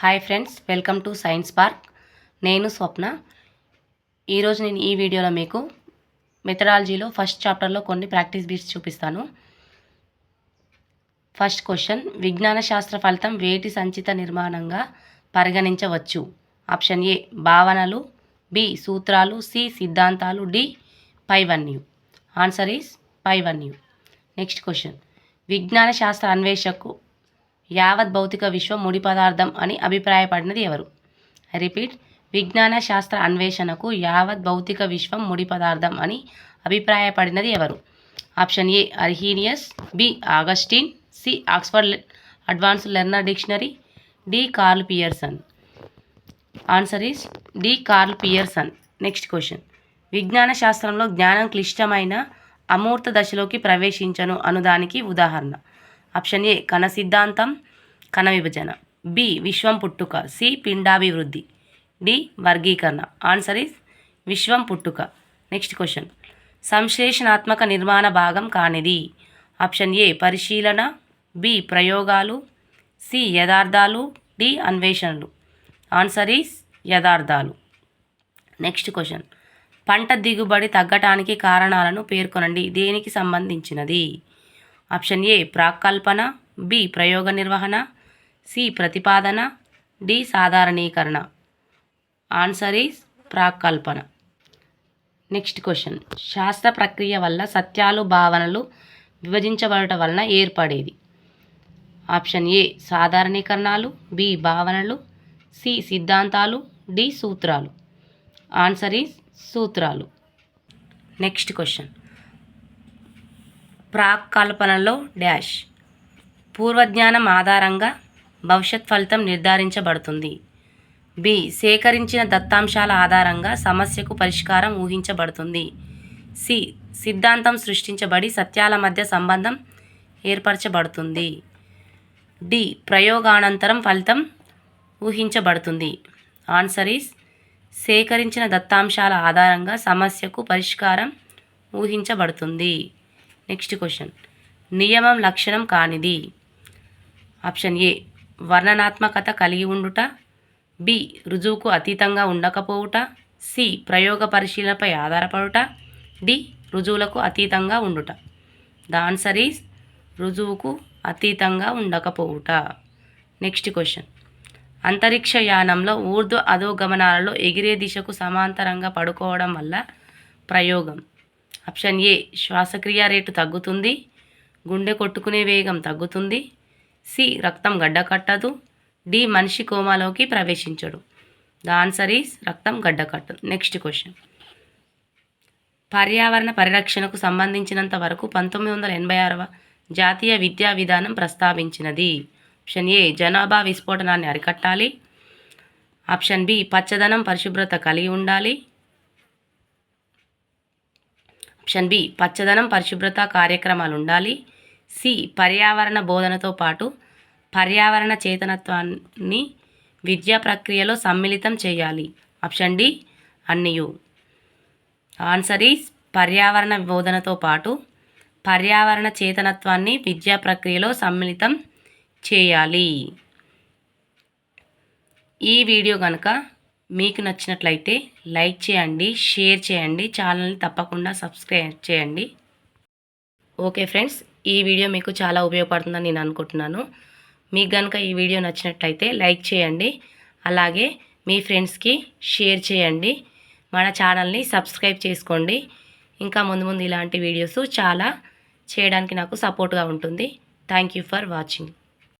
Hi friends welcome to science park నేను స్వప్న. ఈరోజు నేను ఈ వీడియోలో మీకు మెథడాలజీలో ఫస్ట్ చాప్టర్లో కొన్ని ప్రాక్టీస్ బీట్స్ చూపిస్తాను. ఫస్ట్ క్వశ్చన్ విజ్ఞాన శాస్త్ర ఫలితం వేటి సంచిత నిర్మాణంగా పరిగణించవచ్చు? ఆప్షన్ ఏ భావనలు. బి సూత్రాలు. సి సిద్ధాంతాలు. డి పైవన్యూ. ఆన్సర్ ఈస్ పైవన్యూ. నెక్స్ట్ క్వశ్చన్ విజ్ఞాన శాస్త్ర అన్వేషకు యావత్ భౌతిక విశ్వం ముడి పదార్థం అని అభిప్రాయపడినది ఎవరు? రిపీట్ విజ్ఞాన శాస్త్ర అన్వేషణకు యావత్ భౌతిక విశ్వం ముడి పదార్థం అని అభిప్రాయపడినది ఎవరు? Option A Arrhenius B Augustine C Oxford advanced learner dictionary D Karl Pearson. Answer is D Karl Pearson. Next question. విజ్ఞాన శాస్త్రంలో జ్ఞానం క్లిష్టమైన అమూర్త దశలోకి ప్రవేశించను అనుదానికి ఉదాహరణ. ఆప్షన్ ఏ కణ సిద్ధాంతం కణ విభజన బి. విశ్వం పుట్టుక. సి. పిండాభివృద్ధి. డి. వర్గీకరణ. ఆన్సర్ ఇస్ విశ్వం పుట్టుక. Next question. సంశ్లేషణాత్మక నిర్మాణ భాగం కానిది. Option A. పరిశీలన. బి. ప్రయోగాలు. సి. యథార్థాలు డి. అన్వేషణలు. ఆన్సర్ ఈస్ యథార్థాలు నెక్స్ట్ క్వశ్చన్. పంట దిగుబడి తగ్గటానికి కారణాలను పేర్కొనండి. దేనికి సంబంధించినది? Option A. ప్రాకల్పన బి. ప్రయోగ నిర్వహణ. సి ప్రతిపాదన డి సాధారణీకరణ. Answer is ప్రాకల్పన. Next question. శాస్త్ర ప్రక్రియ వల్ల సత్యాలు భావనలు విభజించబడటం వలన ఏర్పడేది? ఆప్షన్ ఏ సాధారణీకరణాలు బి భావనలు సి సిద్ధాంతాలు డి సూత్రాలు. ఆన్సర్ ఈస్ సూత్రాలు. Next question. ప్రాక్కల్పనలో డ్యాష్ పూర్వజ్ఞానం ఆధారంగా భవిష్యత్ ఫలితం నిర్ధారించబడుతుంది. బి. సేకరించిన దత్తాంశాల ఆధారంగా సమస్యకు పరిష్కారం ఊహించబడుతుంది. సి. సిద్ధాంతం సృష్టించబడి సత్యాల మధ్య సంబంధం ఏర్పరచబడుతుంది. డి. ప్రయోగానంతరం ఫలితం ఊహించబడుతుంది. ఆన్సర్ ఈస్ సేకరించిన దత్తాంశాల ఆధారంగా సమస్యకు పరిష్కారం ఊహించబడుతుంది. Next question. నియమం లక్షణం కానిది. ఆప్షన్ ఏ. వర్ణనాత్మకత కలిగి ఉండుట బి రుజువుకు అతీతంగా ఉండకపోవుట సి ప్రయోగ పరిశీలనపై ఆధారపడుట డి రుజువులకు అతీతంగా ఉండుట. ద ఆన్సర్ ఈజ్ రుజువుకు అతీతంగా ఉండకపోవుట. Next question. అంతరిక్ష యానంలో ఊర్ధ్వ అధోగమనాలలో ఎగిరే దిశకు సమాంతరంగా పడుకోవడం వల్ల ప్రయోగం. ఆప్షన్ ఏ శ్వాసక్రియ రేటు తగ్గుతుంది గుండె కొట్టుకునే వేగం తగ్గుతుంది సి రక్తం గడ్డకట్టదు. డి మనిషి కోమాలోకి ప్రవేశించడు. ద ఆన్సర్ ఈస్ రక్తం గడ్డకట్టదు నెక్స్ట్ క్వశ్చన్. పర్యావరణ పరిరక్షణకు సంబంధించినంత వరకు పంతొమ్మిది వందల ఎనభై ఆరవ జాతీయ విద్యా విధానం ప్రస్తావించినది. ఆప్షన్ ఏ జనాభా విస్ఫోటనాన్ని అరికట్టాలి. ఆప్షన్ బి పచ్చదనం పరిశుభ్రత కలిగి ఉండాలి. ఆప్షన్ బి పచ్చదనం పరిశుభ్రత కార్యక్రమాలు ఉండాలి. సి పర్యావరణ బోధనతో పాటు పర్యావరణ చేతనత్వాన్ని విద్యా ప్రక్రియలో సమ్మిళితం చేయాలి. ఆప్షన్ డి అన్నియు. ఆన్సర్ ఈస్ పర్యావరణ బోధనతో పాటు పర్యావరణ చేతనత్వాన్ని విద్యా ప్రక్రియలో సమ్మిళితం చేయాలి. ఈ వీడియో కనుక మీకు నచ్చినట్లయితే లైక్ చేయండి షేర్ చేయండి ఛానల్ని తప్పకుండా సబ్స్క్రైబ్ చేయండి. ఓకే ఫ్రెండ్స్ ఈ వీడియో మీకు చాలా ఉపయోగపడుతుందని నేను అనుకుంటున్నాను. మీకు కనుక ఈ వీడియో నచ్చినట్లయితే లైక్ చేయండి. అలాగే మీ ఫ్రెండ్స్కి షేర్ చేయండి. మన ఛానల్ని సబ్స్క్రైబ్ చేసుకోండి. ఇంకా ముందు ముందు ఇలాంటి వీడియోస్ చాలా చేయడానికి నాకు సపోర్ట్గా ఉంటుంది. Thank you for watching.